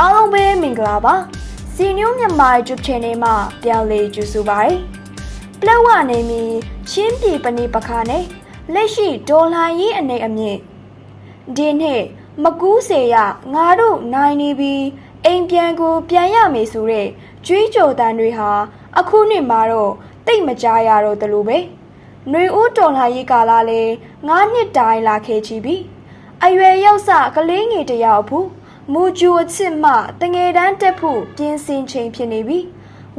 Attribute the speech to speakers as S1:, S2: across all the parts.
S1: အားလုံးပဲမင်္ဂလာပါစီနျူးမြန်မာ YouTube Channel မှာပြန်လည်ကြိုဆိုပါရစေပလက်ဝနေမီချင်းပြည်ပဏိပခါနဲ့လက်ရှိဒေါ်လာရေးအနေအမြင့်ဒီနေ့မကူးစေရငါတို့နိုင်နေပြီးအိမ်ပြန်ကိုပြန်ရမယ်ဆိုတဲ့ကြွေးကြော်တန်တွေဟာအခုနှစ်မှာတော့တိတ်မကြရတော့တလို့ပဲຫນွေဦးတော်လာရေးကာလလဲ9နှစ်တိုင်လာခဲ့ချီပြီအရွယ်ရောက်စကလေးငယ်တယောက်ဘူး မူဂျူအချစ်မှတငယ်တန်းတက်ဖို့ပြင်ဆင်ချိန်ဖြစ်နေပြီ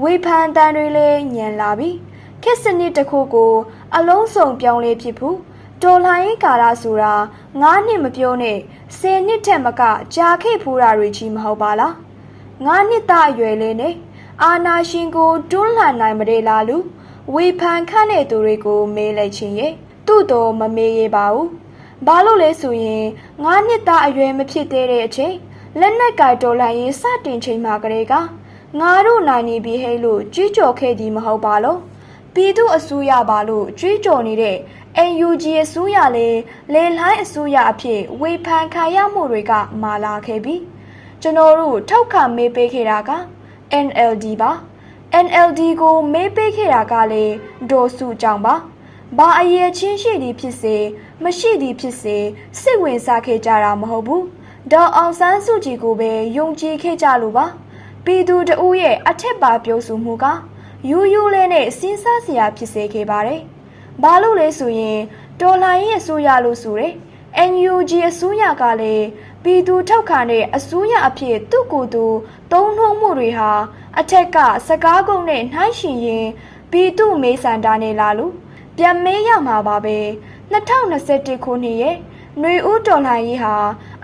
S1: ဝေဖန်တန်တွေလည်းညံလာပြီခက်စနစ်တစ်ခုကိုအလုံးစုံပြောင်းလဲဖြစ်ဖို့တော်လိုင်းကာလဆိုတာ9နှစ်မပြောနဲ့10နှစ်ထက်မကကြာခဲ့ဖူးတာတွေကြီးမဟုတ်ပါလား9နှစ်သားအရွယ်လေးနဲ့အာနာရှင်ကိုတွန်းလှန်နိုင်မတဲ့လားလူဝေဖန်ခန့်တဲ့သူတွေကိုမေးလိုက်ခြင်းရဲ့သူ့တော်မမေးရပါဘူးဘာလို့လဲဆိုရင်9နှစ်သားအရွယ်မဖြစ်သေးတဲ့အချိန် လက်နက်ကင်တော်လှန်ရေးစတင်ချိန်မှာကလေးကငါတို့နိုင်နေပြီဟဲ့လို့ကြွေးကြော်ခဲ့သည်မဟုတ်ပါလို့ပြည်သူအစိုးရပါလို့ကြွေးကြော်နေတဲ့ NUG အစိုးရလည်းလေလှိုင်းအစိုးရအဖြစ်ဝေဖန်ခံရမှုတွေကမာလာခဲ့ပြီကျွန်တော်တို့ထောက်ခံမေးပေးခဲ့တာက NLD ပါ NLD ကိုမေးပေးခဲ့တာကလည်းဒေါ်စုကြောင့်ပါဘာအရေးချင်းရှိသည်ဖြစ်စေမရှိသည်ဖြစ်စေစိတ်ဝင်စားခဲ့ကြတာမဟုတ်ဘူး ဒေါ်အောင်ဆန်းစုကြည်ကိုပဲယုံကြည်ခဲ့ကြလို့ပါပြည်သူတဦးရဲ့အထက်ပါပြောဆိုမှုကယူယူလေးနဲ့စဉ်းစားစရာဖြစ်စေခဲ့ပါတယ်ဘာလို့လဲဆိုရင်ဒေါ်လာရဲ့အစိုးရလို့ဆိုတယ် NUG အစိုးရကလည်းပြည်သူထောက်ခံတဲ့အစိုးရအဖြစ်သူ့ကိုယ်သူသုံးနှုံးမှုတွေဟာအထက်ကစကားကုန်နဲ့နှိုင်းရှင်ရင်ပြည်သူမေးစန္ဒာနဲ့လာလို့ပြန်မေးရမှာပါပဲ2021ခုနှစ်ရဲ့ ຫນွေဦးတော်လှန်ရေးဟာ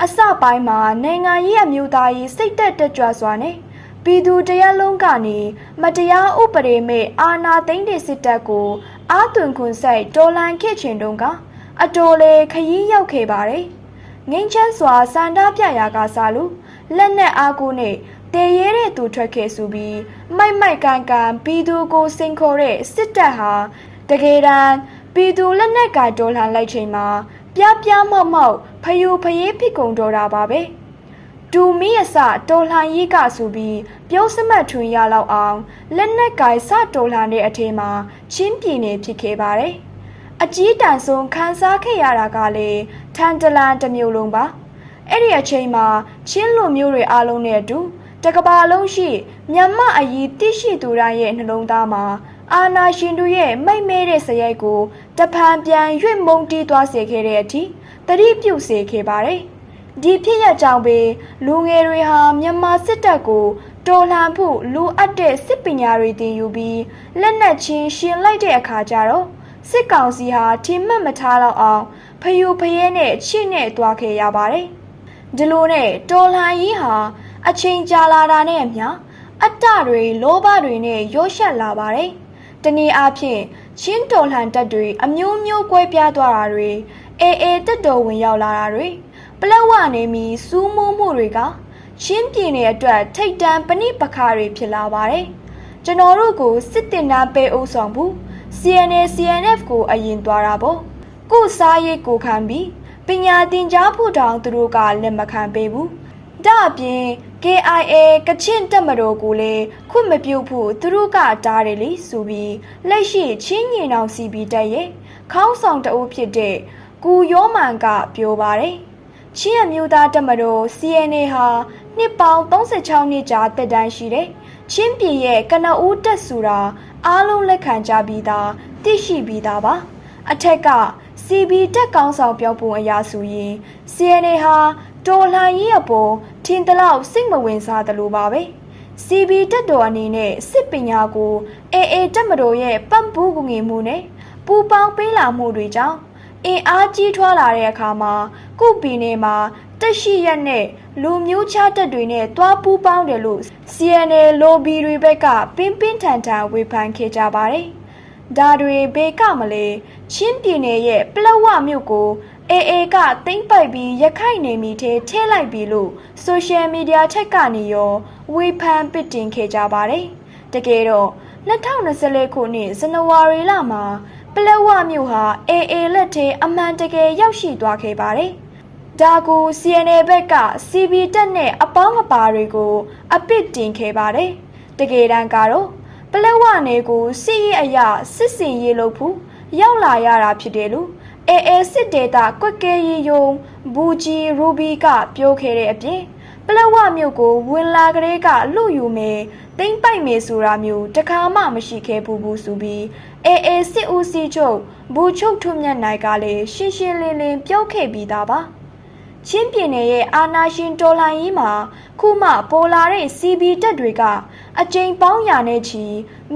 S1: အစပိုင်းမှာနိုင်ငံရေးအမျိုးသားရေးစိတ်သက်တက်ကြွစွာနဲ့ပြည်သူတရားလုံးကနေမတရားဥပဒေမဲ့အာဏာသိမ်းတဲ့စစ်တပ်ကိုအာသွင်ခွန်ဆိုင်တော်လှန်ခဲ့ခြင်းတုန်းကအတော်လေခရီးရောက်ခဲ့ပါတယ်။ငိမ့်ချမ်းစွာစန္ဒပြရာကစားလို့လက်နက်အားကိုနဲ့တည်ရဲတဲ့သူထွက်ခဲ့ဆိုပြီးမိုက်မိုက်ကန်ကန်ပြည်သူကိုစိန်ခေါ်တဲ့စစ်တပ်ဟာတကယ်တမ်းပြည်သူလက်နက်ကတော်လှန်လိုက်ချိန်မှာ ပြပြမောက်မောက်ဖယိုဖယေးဖြစ်ကုန်တော့တာပါပဲ။တူမီအစတော်လှန်ရေးကဆိုပြီးပြုံးစမတ်ထွင်ရလောက်အောင်လက်နက်ကင်စတော်လှန်တဲ့အထင်းမှာချင်းပြည်နယ်ဖြစ်ခဲ့ပါတယ်။အကြီးတန်းဆုံးခန်းစားခဲ့ရတာကလေထန်တလန်တစ်မျိုးလုံးပါအဲ့ဒီအချိန်မှာချင်းလူမျိုးတွေအားလုံးနဲ့အတူတကဘာလုံးရှိမြန်မာအရေးသိရှိသူတိုင်းရဲ့နှလုံးသားမှာအာနာရှင်တို့ရဲ့မိတ်မဲတဲ့စရိုက်ကို တဖန်ပြန်ရွတ်မုံတီးသွားစေခဲ့တဲ့အထိတတိပြုတ်စေခဲ့ပါတယ်ဒီဖြစ်ရကြောင်းပဲလူငယ်တွေဟာမြန်မာစစ်တပ်ကိုတော်လှန်ဖို့လိုအပ်တဲ့စစ်ပညာတွေသင်ယူပြီးလက်နက်ချင်းရှင်လိုက်တဲ့အခါကျတော့စစ်ကောင်စီဟာထင်မှတ်မထားတော့အောင်ဖယိုဖယဲနဲ့ချိနဲ့တွားခဲ့ရပါတယ်။ဒီလိုနဲ့တော်လှန်ရေးဟာအချိန်ကြာလာတာနဲ့အမျှအတ္တတွေလောဘတွေနဲ့ရောရှက်လာပါတယ်။တနည်းအားဖြင့် ချင်းတော်လှန်တက်တွေအမျိုးမျိုးကွဲပြားသွားတာတွေအေအေတက်တော်ဝင်ရောက်လာတာတွေပလက်ဝနေမီစူးမိုးမှုတွေကချင်းပြည်နယ်အတွက်ထိတ်တန့်ပဏိပခါတွေဖြစ်လာပါတယ်။ကျွန်တော်တို့ကိုစစ်တင်နာပေးအုပ်ဆောင်ဘူး CNA CNF ကိုအရင်သွားတာပေါ့ကိုစားရိတ်ကိုခံပြီးပညာသင်ကြားဖို့တောင်သူတို့ကလက်မခံပေးဘူးဒါအပြင် KIA ကချင်တက်မတော်ကိုလည်းခွင့်မပြုဖို့သူတို့ကတားတယ်လေဆိုပြီးလက်ရှိချင်းငင်အောင်စီပီတက်ရဲ့ခေါင်းဆောင်တအုပ်ဖြစ်တဲ့ကူရောမန်ကပြောပါတယ်ချင်းအမျိုးသားတက်မတော် CNA ဟာနှစ်ပေါင်း36နှစ်ကြာတက်တန်းရှိတဲ့ချင်းပြည်ရဲ့ကနဦးတက်ဆိုတာအားလုံးလက်ခံကြပြီးသားသိရှိပြီးသားပါအထက်က CB တက်ကောင်းဆောင်ပြောပုံအရာဆိုရင် CNA ဟာတော်လှန်ရေးအပေါ် ထင်တလောက်စိတ်မဝင်စားသလိုပါပဲ CB တက်တော်အနေနဲ့စစ်ပညာကို AA တက်မတော်ရဲ့ပံ့ပိုးကူငင်မှုနဲ့ပူပေါင်းပေးလာမှုတွေကြောင့်အင်အားကြီးထွားလာတဲ့အခါမှာကုပီနယ်မှာတက်ရှိရက်နဲ့လူမျိုးခြားတက်တွေနဲ့တွားပူးပေါင်းတယ်လို့ CNA လိုဘီတွေဘက်ကပင်းပင်းထန်ထန်ဝေဖန်ခဲ့ကြပါတယ်။ဒါတွေဘေကမလဲချင်းပြည်နယ်ရဲ့ပလက်ဝမြို့ကို AA ကသိမ့်ပိုက်ပြီးရခိုင်နေမီထဲထည့်လိုက်ပြီလို့ဆိုရှယ်မီဒီယာထက်ကနေရောဝေဖန်ပစ်တင်ခဲ့ကြပါတယ်။တကယ်တော့2024ခုနှစ်ဇန်နဝါရီလမှာပလက်ဝမြို့ဟာ AA လက်ထဲအမှန်တကယ်ရောက်ရှိသွားခဲ့ပါတယ်။ဒါကို CNA ဘက်က CB တက်နဲ့အပေါင်းအပါတွေကို အပစ်တင်ခဲ့ပါတယ်တကယ်တမ်းကတော့ပလက်ဝနယ်ကိုစစ်ရေးအရာစစ်စင်ရေးလုပ်ဖို့ရောက်လာရတာဖြစ်တယ်လို့ အေအေစစ်ဒေတာကွက်ကဲရီယုံဘူဂျီရူဘီကပြောခဲ့တဲ့အပြင်ပလက်ဝမြို့ကိုဝင်လာကလေးကလူယူမယ်တိမ့်ပိုက်မယ်ဆိုတာမျိုးတခါမှမရှိခဲ့ဘူးဘူးဆိုပြီးအေအေစစ်ဦးစီးချုပ်ဘူချုပ်ထွန်းမြတ်နိုင်ကလည်းရှင်းရှင်းလင်းလင်းပြောခဲ့ပြီးသားပါချင်းပြည်နယ်ရဲ့အာနာရှင်တော်လှန်ရေးမှာခုမှပေါ်လာတဲ့ CB တက်တွေကအကြိမ်ပေါင်းရာနဲ့ချီ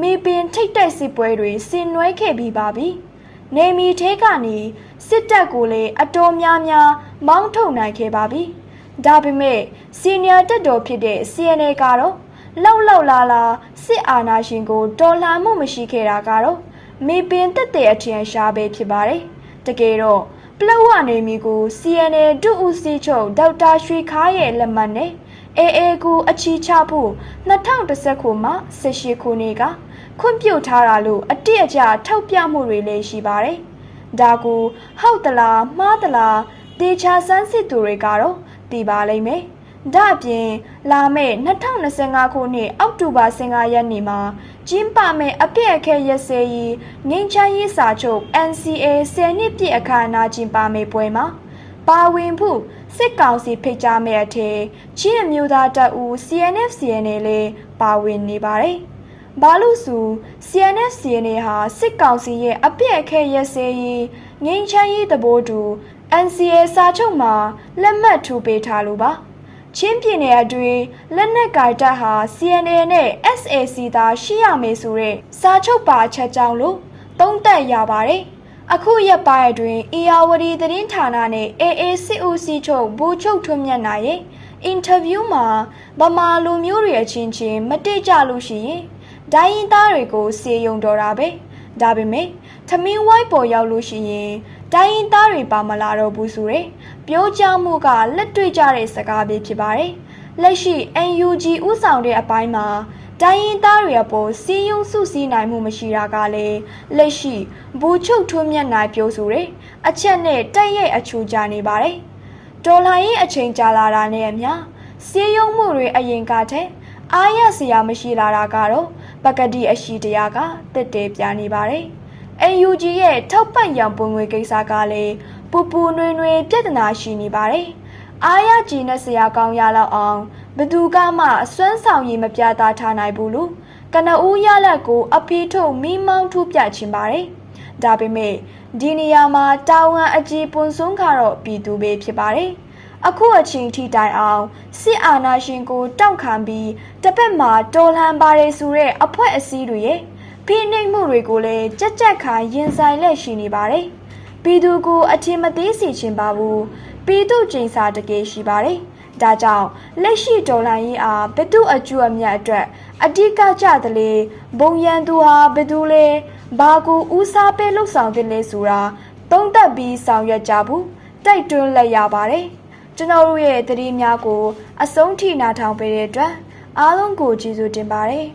S1: မေပင်ထိတ်တိုက်စစ်ပွဲတွေဆင်နွှဲခဲ့ပြီးပါပြီ။ နေမီထဲကနေစစ်တပ်ကိုလည်းအတော်များများမောင်းထုတ်နိုင်ခဲ့ပါပြီ။ဒါပေမဲ့စီနီယာတက်တော်ဖြစ်တဲ့ CNA ကတော့လောက်လောက်လာလာစစ်အာဏာရှင်ကိုတော်လှန်မှုမရှိခဲ့တာကတော့မေပင်တက်တဲ့အထင်ရှားပဲဖြစ်ပါတယ်။တကယ်တော့ပလောဝနေမီကို CNA ဒုဦးစီးချုပ်ဒေါက်တာရွှေခါရဲ့လက်မှတ်နဲ့အေအေကိုအချီချဖို့2010ခုမှ18ခုနှစ်က ခွင့်ပြုထားတာလို့အတိအကျထောက်ပြမှုတွေလည်းရှိပါတယ်။ဒါကိုဟောက်တလားမှားတလားတေချာစမ်းစစ်သူတွေကတော့သိပါလိမ့်မယ်။ဒါအပြင်လာမယ့်2025ခုနှစ်အောက်တိုဘာ15ရက်နေ့မှာကျင်းပမယ့်အပြည့်အခက်ရစဲရေးငင်းချမ်းရေးစာချုပ် NCA 10နှစ်ပြည့်အခမ်းအနားကျင်းပမယ့်ပွဲမှာပါဝင်ဖို့စစ်ကောင်စီဖိတ်ကြားမဲ့အထက်ချင်းအမျိုးသားတပ်ဦး CNF CNA လည်းပါဝင်နေပါတယ်။ ဘာလို့ဆို CNF CNA ဟာစစ်ကောင်စီရဲ့အပြည့်အခက်ရစဲရေးငင်းချမ်းရေးသဘောတူ NCA စာချုပ်မှာလက်မှတ်ထိုးပေးထားလို့ပါ။ချင်းပြည်နယ်အတွင်းလက်နက်ကိုင်တပ်ဟာ CNA နဲ့ SAC သာရှိရမယ်ဆိုတဲ့စာချုပ်ပါချက်ကြောင့်လို့သုံးသပ်ရပါတယ်။အခုရက်ပိုင်းအတွင်းအီယာဝတီသတင်းဌာနနဲ့ AA စစ်ဦးစီးချုပ်ဘူချုပ်ထွန်းမြတ်နိုင်ရဲ့အင်တာဗျူးမှာဗမာလူမျိုးတွေအချင်းချင်းမတိကျလို့ရှိရင် ဒိုင်းရင်သားတွေကိုစေယုံတော်တာပဲဒါပေမဲ့သမင်းဝိုင်းပေါ်ရောက်လို့ရှိရင်ဒိုင်းရင်သားတွေပါမလာတော့ဘူးဆိုရယ်ပြောကြမှုကလက်တွေ့ကြတဲ့စကားပဲဖြစ်ပါတယ်လက်ရှိ NUG ဥဆောင်တဲ့အပိုင်းမှာတိုင်းရင်းသားတွေအပေါ်စီးယုံစုစည်းနိုင်မှုမရှိတာကလည်းလက်ရှိဘူချုပ်ထွန်းမြတ်နိုင်ပြောဆိုတဲ့အချက်နဲ့တက်ရဲ့အချူကြနေပါတယ်။ဒေါ်လာရင်အချိန်ကြာလာတာနဲ့အမျှစီးယုံမှုတွေအရင်ကတည်းအားရစရာမရှိလာတာကတော့ ပကတိအရှိတရားကတက်တဲပြနေပါတယ်။ NUG ရဲ့ထောက်ပံ့ရန်ပုံငွေကိစ္စကလည်းပူပူနွေနွေပြဿနာရှိနေပါတယ်။အားရကြည်နဲ့ဆရာကောင်းရလောက်အောင်ဘသူကမှစွမ်းဆောင်ရည်မပြတာထားနိုင်ဘူးလို့ကနဦးရလက်ကို အဖေထုတ်မိမောင်းထုပြချင်ပါတယ်။ဒါပေမဲ့ဒီနေရာမှာတာဝန်အကြီးပွန်ဆုံးကတော့ပြည်သူပဲဖြစ်ပါတယ်။ အခုအချိန်ထိတိုင်အောင်စစ်အာဏာရှင်ကိုတောက်ခံပြီးတစ်ဖက်မှာတော်လှန်ပါတယ်ဆိုတဲ့အဖွဲ့အစည်းတွေရဲ့ဖိနှိပ်မှုတွေကိုလည်းကြက်ကြက်ခါရင်ဆိုင်လက်ရှိနေပါတယ်။ပြည်သူကိုအထင်မသေးစေချင်ပါဘူး။ပြည်သူကျင်းစာတကယ်ရှိပါတယ်။ဒါကြောင့်လက်ရှိဒေါ်လာရင်းအားဘသူအကျိုးအမြတ်အတွက်အဓိကကြသလေဘုံရန်သူဟာဘသူလဲဘာကိုဦးစားပေးလှုပ်ဆောင်တယ်လဲဆိုတာသုံးသပ်ပြီးဆောင်ရွက်ကြဘူးတိုက်တွန်းလက်ရပါတယ် ကျွန်တော်တို့ရဲ့သတိများကို အဆုံးထိနာထောင်ပေးတဲ့အတွက်အားလုံးကိုကျေးဇူးတင်ပါတယ်